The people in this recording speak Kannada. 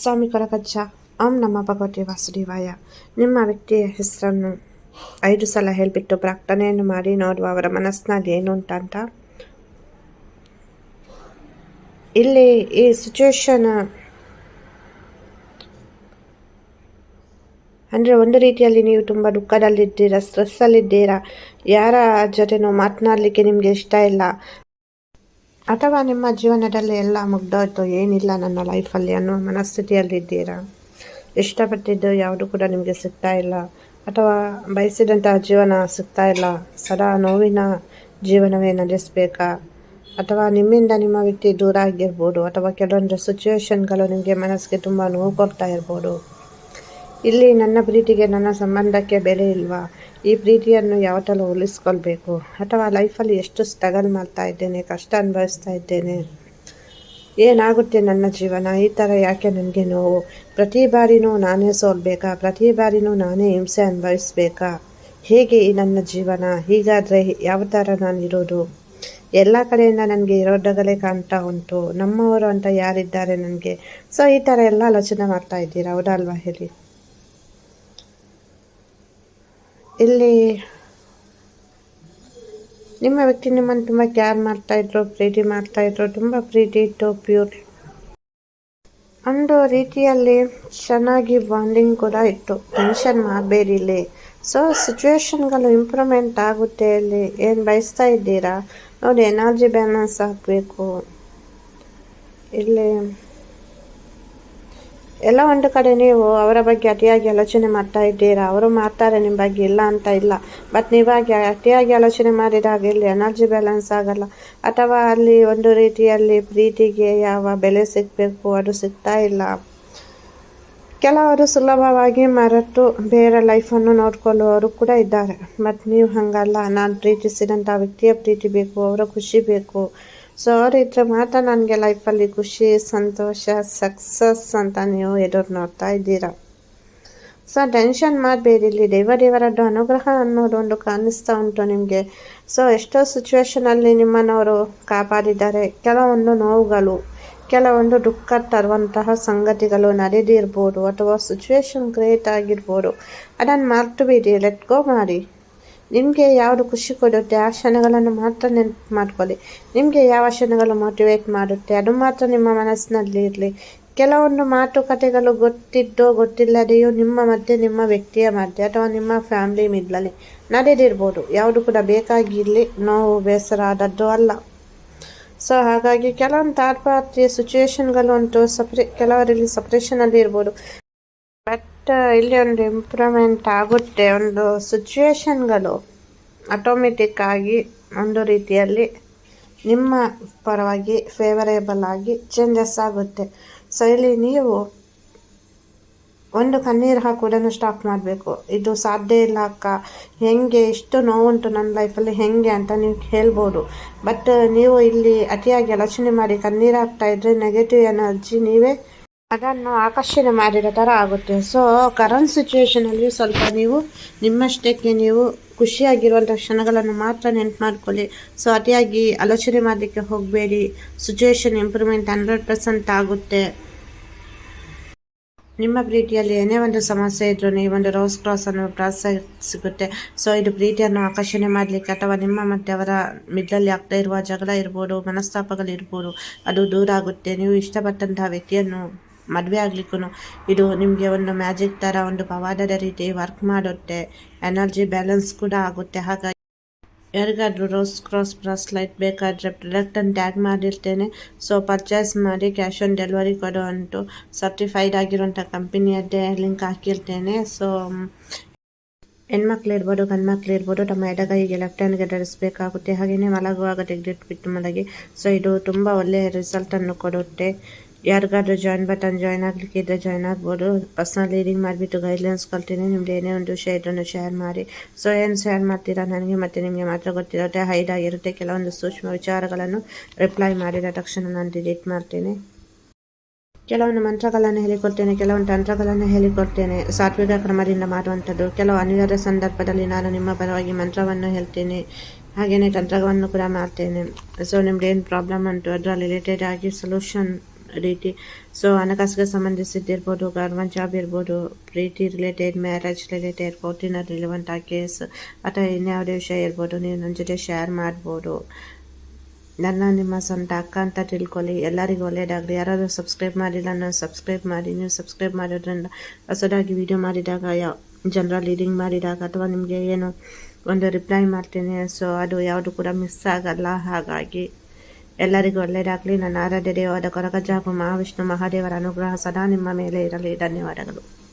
ಸ್ವಾಮಿ ಕೊರಗಜ್ಜ ಓಂ ನಮ್ಮ ಭಗವತಿ ವಾಸುದೇವಾಯ. ನಿಮ್ಮ ವ್ಯಕ್ತಿಯ ಹೆಸರನ್ನು ಐದು ಸಲ ಹೇಳಿಬಿಟ್ಟು ಪ್ರಾರ್ಥನೆಯನ್ನು ಮಾಡಿ ನೋಡುವ ಅವರ ಮನಸ್ಸಿನಲ್ಲಿ ಏನು ಉಂಟಂತ? ಇಲ್ಲಿ ಈ ಸಿಚುವೇಶನ್ ಅಂದರೆ ಒಂದು ರೀತಿಯಲ್ಲಿ ನೀವು ತುಂಬ ದುಃಖದಲ್ಲಿದ್ದೀರಾ ಸ್ಟ್ರೆಸ್ಸಲ್ಲಿದ್ದೀರಾ ಯಾರ ಜೊತೆನೂ ಮಾತನಾಡಲಿಕ್ಕೆ ನಿಮಗೆ ಇಷ್ಟ ಇಲ್ಲ. ಅಥವಾ ನಿಮ್ಮ ಜೀವನದಲ್ಲಿ ಎಲ್ಲ ಮುಗ್ದೋಯ್ತು, ಏನಿಲ್ಲ ನನ್ನ ಲೈಫಲ್ಲಿ ಅನ್ನೋ ಮನಸ್ಥಿತಿಯಲ್ಲಿದ್ದೀರಾ ಇಷ್ಟಪಟ್ಟಿದ್ದು ಯಾವುದು ಕೂಡ ನಿಮಗೆ ಸಿಗ್ತಾ ಇಲ್ಲ, ಅಥವಾ ಬಯಸಿದಂತಹ ಜೀವನ ಸಿಗ್ತಾ ಇಲ್ಲ, ಸದಾ ನೋವಿನ ಜೀವನವೇ ನಡೆಸಬೇಕಾ? ಅಥವಾ ನಿಮ್ಮಿಂದ ನಿಮ್ಮ ವ್ಯಕ್ತಿ ದೂರ ಆಗಿರ್ಬೋದು, ಅಥವಾ ಕೆಲವೊಂದು ಸಿಚುವೇಶನ್ಗಳು ನಿಮಗೆ ಮನಸ್ಸಿಗೆ ತುಂಬ ನೋವು ಕೊಡ್ತಾ ಇರ್ಬೋದು. ಇಲ್ಲಿ ನನ್ನ ಪ್ರೀತಿಗೆ ನನ್ನ ಸಂಬಂಧಕ್ಕೆ ಬೆಲೆ ಇಲ್ವಾ? ಈ ಪ್ರೀತಿಯನ್ನು ಯಾವತ್ತಲ್ಲ ಉಳಿಸ್ಕೊಳ್ಬೇಕು ಅಥವಾ ಲೈಫಲ್ಲಿ ಎಷ್ಟು ಸ್ಟ್ರಗಲ್ ಮಾಡ್ತಾ ಇದ್ದೇನೆ, ಕಷ್ಟ ಅನುಭವಿಸ್ತಾ ಇದ್ದೇನೆ? ಏನಾಗುತ್ತೆ ನನ್ನ ಜೀವನ? ಈ ಥರ ಯಾಕೆ ನನಗೆ ನೋವು? ಪ್ರತಿ ಬಾರಿನೂ ನಾನೇ ಸೋಲ್ಬೇಕಾ? ಪ್ರತಿ ಬಾರಿನೂ ನಾನೇ ಹಿಂಸೆ ಅನುಭವಿಸ್ಬೇಕಾ? ಹೇಗೆ ಈ ನನ್ನ ಜೀವನ? ಹೀಗಾದರೆ ಯಾವ ಥರ ನಾನು ಇರೋದು? ಎಲ್ಲ ಕಡೆಯಿಂದ ನನಗೆ ಇರೋದಗಲೇ ಕಾಣ್ತಾ ಉಂಟು. ನಮ್ಮವರು ಅಂತ ಯಾರಿದ್ದಾರೆ ನನಗೆ? ಸೊ ಈ ಥರ ಎಲ್ಲ ಆಲೋಚನೆ ಮಾಡ್ತಾ ಇದ್ದೀರಾ? ಹೌದಲ್ವಾ ಹೇಳಿ? ಇಲ್ಲಿ ನಿಮ್ಮ ವ್ಯಕ್ತಿ ನಿಮ್ಮನ್ನು ತುಂಬ ಕೇರ್ ಮಾಡ್ತಾಯಿದ್ರು ಪ್ರೀತಿ ಮಾಡ್ತಾಯಿದ್ರು ತುಂಬ ಪ್ರೀತಿ ಇತ್ತು ಪ್ಯೂರ್ ಒಂದು ರೀತಿಯಲ್ಲಿ ಚೆನ್ನಾಗಿ ಬಾಂಡಿಂಗ್ ಕೂಡ ಇತ್ತು. ಟೆನ್ಷನ್ ಮಾಡಬೇಡಿ ಇಲ್ಲಿ ಸೊ ಸಿಚುವೇಶನ್ಗಳು ಇಂಪ್ರೂವ್ಮೆಂಟ್ ಆಗುತ್ತೆ ಇಲ್ಲಿ ಏನು ಬಯಸ್ತಾ ಇದ್ದೀರಾ? ನೋಡಿ ಎನರ್ಜಿ ಬ್ಯಾಲೆನ್ಸ್ ಆಗಬೇಕು. ಇಲ್ಲಿ ಎಲ್ಲ ಒಂದು ಕಡೆ ನೀವು ಅವರ ಬಗ್ಗೆ ಅತಿಯಾಗಿ ಆಲೋಚನೆ ಮಾಡ್ತಾ ಇದ್ದೀರಾ? ಅವರು ಮಾಡ್ತಾರೆ ನಿಮ್ಮ ಬಗ್ಗೆ ಇಲ್ಲ ಅಂತ ಇಲ್ಲ. ಬಟ್ ನೀವಾಗಿ ಅತಿಯಾಗಿ ಆಲೋಚನೆ ಮಾಡಿದಾಗ ಇಲ್ಲಿ ಎನರ್ಜಿ ಬ್ಯಾಲೆನ್ಸ್ ಆಗಲ್ಲ. ಅಥವಾ ಅಲ್ಲಿ ಒಂದು ರೀತಿಯಲ್ಲಿ ಪ್ರೀತಿಗೆ ಯಾವ ಬೆಲೆ ಸಿಗಬೇಕು, ಅದು ಸಿಗ್ತಾ ಇಲ್ಲ. ಕೆಲವರು ಸುಲಭವಾಗಿ ಮರೆತು ಬೇರೆ ಲೈಫನ್ನು ನೋಡ್ಕೊಳ್ಳುವವರು ಕೂಡ ಇದ್ದಾರೆ. ಮತ್ತು ನೀವು ಹಾಗಲ್ಲ. ನಾನು ಪ್ರೀತಿಸಿದಂಥ ವ್ಯಕ್ತಿಯ ಪ್ರೀತಿ ಬೇಕು, ಅವರ ಖುಷಿ ಬೇಕು. ಸೊ ಅವ್ರ ಮಾತ್ರ ನನಗೆ ಲೈಫಲ್ಲಿ ಖುಷಿ, ಸಂತೋಷ ಸಕ್ಸಸ್ ಅಂತ ನೀವು ಎದುರು ನೋಡ್ತಾ ಇದ್ದೀರಾ? ಸೊ ಟೆನ್ಷನ್ ಮಾಡಬೇಡಿ ಇಲ್ಲಿ. ದೇವ ದೇವರದ್ದು ಅನುಗ್ರಹ ಅನ್ನೋದು ಒಂದು ಕಾಣಿಸ್ತಾ ಉಂಟು ನಿಮಗೆ. ಸೊ ಎಷ್ಟೋ ಸಿಚುವೇಶನಲ್ಲಿ ನಿಮ್ಮನ್ನವರು ಕಾಪಾಡಿದ್ದಾರೆ. ಕೆಲವೊಂದು ನೋವುಗಳು, ಕೆಲವೊಂದು ದುಃಖ ತರುವಂತಹ ಸಂಗತಿಗಳು ನಡೆದಿರ್ಬೋದು ಅಥವಾ ಸಿಚುವೇಶನ್ ಕ್ರಿಯೇಟ್ ಆಗಿರ್ಬೋದು. ಅದನ್ನು ಮರ್ತು ಬಿಡಿ. ಲೆಟ್ ಗೋ ಮಾಡಿ. ನಿಮಗೆ ಯಾವುದು ಖುಷಿ ಕೊಡುತ್ತೆ, ಆ ಕ್ಷಣಗಳನ್ನು ಮಾತ್ರ ನೆನಪು ಮಾಡ್ಕೊಳ್ಳಿ. ನಿಮಗೆ ಯಾವ ಕ್ಷಣಗಳು ಮೋಟಿವೇಟ್ ಮಾಡುತ್ತೆ, ಅದು ಮಾತ್ರ ನಿಮ್ಮ ಮನಸ್ಸಿನಲ್ಲಿ ಇರಲಿ. ಕೆಲವೊಂದು ಮಾತುಕತೆಗಳು ಗೊತ್ತಿದ್ದೋ ಗೊತ್ತಿಲ್ಲದೆಯೋ ನಿಮ್ಮ ಮಧ್ಯೆ, ನಿಮ್ಮ ವ್ಯಕ್ತಿಯ ಮಧ್ಯೆ ಅಥವಾ ನಿಮ್ಮ ಫ್ಯಾಮಿಲಿ ಮಿಡ್ಲಲ್ಲಿ ನಡೆದಿರ್ಬೋದು. ಯಾವುದು ಕೂಡ ಬೇಕಾಗಿರಲಿ, ನೋವು, ಬೇಸರ, ಆದದ್ದು ಅಲ್ಲ. ಸೊ ಹಾಗಾಗಿ ಕೆಲವೊಂದು ತಾತ್ಪಾತ್ರೀಯ ಸಿಚುವೇಶನ್ಗಳು ಉಂಟು ಸಪ್ರೇ ಕೆಲವರಲ್ಲಿ ಸಪ್ರೇಷನಲ್ಲಿ ಇರ್ಬೋದು. ಬಟ್ ಇಲ್ಲಿ ಒಂದು ಇಂಪ್ರೂವ್ಮೆಂಟ್ ಆಗುತ್ತೆ. ಒಂದು ಸಿಚುವೇಶನ್ಗಳು ಆಟೋಮೆಟಿಕ್ ಆಗಿ ಒಂದು ರೀತಿಯಲ್ಲಿ ನಿಮ್ಮ ಪರವಾಗಿ ಫೇವರೇಬಲ್ ಆಗಿ ಚೇಂಜಸ್ ಆಗುತ್ತೆ. ಸೊ ಇಲ್ಲಿ ನೀವು ಒಂದು ಕಣ್ಣೀರು ಹಾಕೋದನ್ನು ಸ್ಟಾಪ್ ಮಾಡಬೇಕು. ಇದು ಸಾಧ್ಯ ಇಲ್ಲ ಅಕ್ಕ. ಹೆಂಗೆ, ಇಷ್ಟು ನೋವುಂಟು ನನ್ನ ಲೈಫಲ್ಲಿ ಹೆಂಗೆ ಅಂತ ನೀವು ಹೇಳ್ಬೋದು. ಬಟ್ ನೀವು ಇಲ್ಲಿ ಅತಿಯಾಗಿ ಆಲೋಚನೆ ಮಾಡಿ ಕಣ್ಣೀರು ಹಾಕ್ತಾ ಇದ್ದರೆ ನೆಗೆಟಿವ್ ಎನರ್ಜಿ ನೀವೇ ಅದನ್ನು ಆಕರ್ಷಣೆ ಮಾಡಿರೋ ಥರ ಆಗುತ್ತೆ. ಸೊ ಕರೆಂಟ್ ಸಿಚುವೇಶನಲ್ಲಿ ಸ್ವಲ್ಪ ನೀವು ನಿಮ್ಮಷ್ಟಕ್ಕೆ ನೀವು ಖುಷಿಯಾಗಿರುವಂಥ ಕ್ಷಣಗಳನ್ನು ಮಾತ್ರ ನೆನ್ಪು ಮಾಡ್ಕೊಳ್ಳಿ. ಸೊ ಅತಿಯಾಗಿ ಆಲೋಚನೆ ಮಾಡಲಿಕ್ಕೆ ಹೋಗಬೇಡಿ. ಸಿಚುವೇಶನ್ ಇಂಪ್ರೂವ್ಮೆಂಟ್ ಹಂಡ್ರೆಡ್ ಪರ್ಸೆಂಟ್ ಆಗುತ್ತೆ. ನಿಮ್ಮ ಪ್ರೀತಿಯಲ್ಲಿ ಏನೇ ಒಂದು ಸಮಸ್ಯೆ ಇದ್ರೂ ಒಂದು ರೋಸ್ ಕ್ರಾಸ್ ಅನ್ನೋ ಪ್ರೋತ್ಸಾಹ ಸಿಗುತ್ತೆ. ಸೊ ಇದು ಪ್ರೀತಿಯನ್ನು ಆಕರ್ಷಣೆ ಮಾಡಲಿಕ್ಕೆ ಅಥವಾ ನಿಮ್ಮ ಮತ್ತು ಅವರ ಮಿಡ್ಲಲ್ಲಿ ಆಗ್ತಾ ಇರುವ ಜಗಳ ಇರ್ಬೋದು ಮನಸ್ತಾಪಗಳಿರ್ಬೋದು ಅದು ದೂರ ಆಗುತ್ತೆ. ನೀವು ಇಷ್ಟಪಟ್ಟಂತಹ ವ್ಯಕ್ತಿಯನ್ನು ಮದುವೆ ಆಗ್ಲಿಕ್ಕೂ ಇದು ನಿಮಗೆ ಒಂದು ಮ್ಯಾಜಿಕ್ ಥರ ಒಂದು ಪವಾಡದ ರೀತಿ ವರ್ಕ್ ಮಾಡುತ್ತೆ. ಎನರ್ಜಿ ಬ್ಯಾಲೆನ್ಸ್ ಕೂಡ ಆಗುತ್ತೆ. ಹಾಗಾಗಿ ಯಾರಿಗಾದರೂ ರೋಸ್ ಕ್ರಾಸ್ ಬ್ರಾಸ್ಲೈಟ್ ಬೇಕಾದರೆ ಪ್ರಾಡಕ್ಟನ್ನು ಟ್ಯಾಗ್ ಮಾಡಿರ್ತೇನೆ. ಸೊ ಪರ್ಚೇಸ್ ಮಾಡಿ ಕ್ಯಾಶ್ ಆನ್ ಡೆಲಿವರಿ ಕೊಡೋ ಅಂಟು ಸರ್ಟಿಫೈಡ್ ಆಗಿರುವಂಥ ಕಂಪನಿಯದ್ದೇ ಲಿಂಕ್ ಹಾಕಿರ್ತೇನೆ. ಸೊ ಹೆಣ್ಮಕ್ಳು ಇರ್ಬೋದು ಗಂಡು ಮಕ್ಳು ಇರ್ಬೋದು, ತಮ್ಮ ಎಡಗೈಗೆ ಲೆಫ್ಟ್ ಹ್ಯಾಂಡ್ಗೆ ಧರಿಸಬೇಕಾಗುತ್ತೆ ಹಾಗೆಯೇ ಮಲಗುವಾಗ ತೆಗೆದಿಟ್ಬಿಟ್ಟು ಮಲಗಿ. ಸೊ ಇದು ತುಂಬ ಒಳ್ಳೆಯ ರಿಸಲ್ಟನ್ನು ಕೊಡುತ್ತೆ. ಯಾರಿಗಾದ್ರೂ ಜಾಯಿನ್ ಬಟನ್ ಜಾಯ್ನ್ ಆಗಲಿಕ್ಕೆ ಇದ್ದರೆ ಜಾಯ್ನ್ ಆಗ್ಬೋದು ಪರ್ಸ್ನಲ್ ರೀಡಿಂಗ್ ಮಾಡಿಬಿಟ್ಟು ಗೈಡ್ಲೈನ್ಸ್ ಕಲ್ತೀನಿ ನಿಮ್ದು ಏನೇ ಒಂದು ಇದನ್ನು ಶೇರ್ ಮಾಡಿ ಸೊ ಏನು ಶೇರ್ ಮಾಡ್ತೀರಾ ನನಗೆ ಮತ್ತು ನಿಮಗೆ ಮಾತ್ರ ಗೊತ್ತಿರುತ್ತೆ ಹೈಡ್ ಆಗಿರುತ್ತೆ ಕೆಲವೊಂದು ಸೂಕ್ಷ್ಮ ವಿಚಾರಗಳನ್ನು ರಿಪ್ಲೈ ಮಾಡಿದ ತಕ್ಷಣ ನಾನು ಡಿಲೀಟ್ ಮಾಡ್ತೀನಿ ಕೆಲವೊಂದು ಮಂತ್ರಗಳನ್ನು ಹೇಳಿಕೊಡ್ತೇನೆ ಕೆಲವೊಂದು ತಂತ್ರಗಳನ್ನು ಹೇಳಿಕೊಡ್ತೇನೆ ಸಾತ್ವಿಕ ಕ್ರಮದಿಂದ ಮಾಡುವಂಥದ್ದು ಕೆಲವು ಅನಿವಾರ್ಯ ಸಂದರ್ಭದಲ್ಲಿ ನಾನು ನಿಮ್ಮ ಪರವಾಗಿ ಮಂತ್ರವನ್ನು ಹೇಳ್ತೀನಿ ಹಾಗೆಯೇ ತಂತ್ರವನ್ನು ಕೂಡ ಮಾಡ್ತೇನೆ ಸೊ ನಿಮ್ದು ಏನು ಪ್ರಾಬ್ಲಮ್ ಉಂಟು ಅದರ ರಿಲೇಟೆಡ್ ಆಗಿ ಸೊಲ್ಯೂಷನ್ ರೀತಿ ಸೊ ಹಣಕಾಸಿಗೆ ಸಂಬಂಧಿಸಿದ್ದಿರ್ಬೋದು ಗೌರ್ಮೆಂಟ್ ಜಾಬ್ ಇರ್ಬೋದು, ಪ್ರೀತಿ ರಿಲೇಟೆಡ್ ಮ್ಯಾರೇಜ್ ರಿಲೇಟೆಡ್ ಕೋರ್ಟಿನ ರಿಲೆವೆಂಟ್ ಆ ಕೇಸ್ ಅಥವಾ ಇನ್ಯಾವುದೇ ವಿಷಯ ಇರ್ಬೋದು, ನೀವು ನನ್ನ ಜೊತೆ ಶೇರ್ ಮಾಡ್ಬೋದು. ನನ್ನ, ನಿಮ್ಮ ಸ್ವಂತ ಅಕ್ಕ ಅಂತ ತಿಳ್ಕೊಳ್ಳಿ. ಎಲ್ಲರಿಗೂ ಒಳ್ಳೆಯದಾಗಲಿ ಯಾರಾದರೂ ಸಬ್ಸ್ಕ್ರೈಬ್ ಮಾಡಿಲ್ಲ ನಾನು ಸಬ್ಸ್ಕ್ರೈಬ್ ಮಾಡಿ. ನೀವು ಸಬ್ಸ್ಕ್ರೈಬ್ ಮಾಡೋದ್ರಿಂದ ಹೊಸದಾಗಿ ವಿಡಿಯೋ ಮಾಡಿದಾಗ ಯಾವ ಜನರ ಲೀಡಿಂಗ್ ಮಾಡಿದಾಗ ಅಥವಾ ನಿಮಗೆ ಏನು ಒಂದು ರಿಪ್ಲೈ ಮಾಡ್ತೀನಿ. ಸೊ ಅದು ಯಾವುದು ಕೂಡ ಮಿಸ್ ಆಗಲ್ಲ. ಹಾಗಾಗಿ ಎಲ್ಲರಿಗೂ ಒಳ್ಳೆಯದಾಗಲಿ. ನನ್ನ ಆರಾಧ್ಯ ದೇವಾದ ಕೊರಗಜಾಪು ಮಹಾವಿಷ್ಣು ಮಹಾದೇವರ ಅನುಗ್ರಹ ಸದಾ ನಿಮ್ಮ ಮೇಲೆ ಇರಲಿ. ಧನ್ಯವಾದಗಳು.